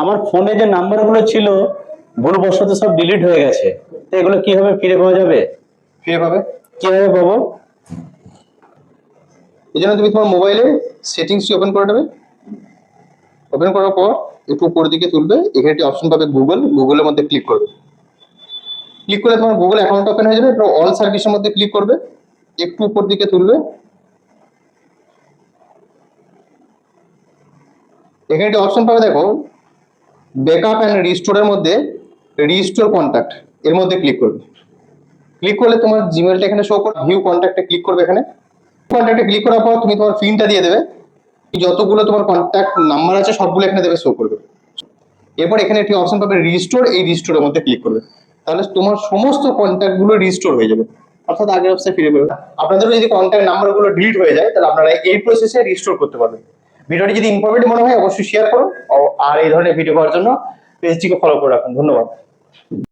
আমার ফোনে যে নাম্বারগুলো ছিল ভুলবশত সব ডিলিট হয়ে গেছে। তো এগুলো কীভাবে ফিরে পাওয়া যাবে? ফিরে পাবে? কীভাবে পাবো? এই জন্য তুমি তোমার মোবাইলে সেটিংসটি ওপেন করে নেবে। ওপেন করার পর একটু উপর দিকে তুলবে। এখানে একটি অপশন পাবে গুগল গুগলের মধ্যে ক্লিক করবে। ক্লিক করলে তোমার গুগল অ্যাকাউন্ট ওপেন হয়ে যাবে। এরপর অল সার্ভিসের মধ্যে ক্লিক করবে। একটু উপর দিকে তুলবে। এখানে একটি অপশন পাবে দেখো ব্যাকআপ অ্যান্ড রিস্টোরের মধ্যে রিস্টোর কন্ট্যাক্ট এর মধ্যে ক্লিক করবে। ক্লিক করলে তোমার জিমেলটা এখানে শো করবে ভিউ কন্ট্যাক্টে ক্লিক করবে এখানে। কন্ট্যাক্টে ক্লিক করার পর তুমি তোমার পিনটা দিয়ে দেবে। যতগুলো তোমার কন্ট্যাক্ট নাম্বার আছে, সবগুলো এখানে দেবে শো করবে। এরপর এখানে একটি অপশন পাবে রিস্টোর এই রিস্টোরের মধ্যে ক্লিক করবে। তাহলে তোমার সমস্ত কন্ট্যাক্টগুলো রিস্টোর হয়ে যাবে। অর্থাৎ আগের অবস্থায় ফিরে পাবে আপনাদের যদি কন্ট্যাক্ট নাম্বারগুলো ডিলিট হয়ে যায়, তাহলে আপনারা এই প্রসেসে রিস্টোর করতে পারবেন। ভিডিওটি যদি ইনফরমেটিভ মনে হয়, অবশ্যই শেয়ার করুন। আর এই ধরনের ভিডিও পাওয়ার জন্য পেজটিকে ফলো করে রাখুন। ধন্যবাদ।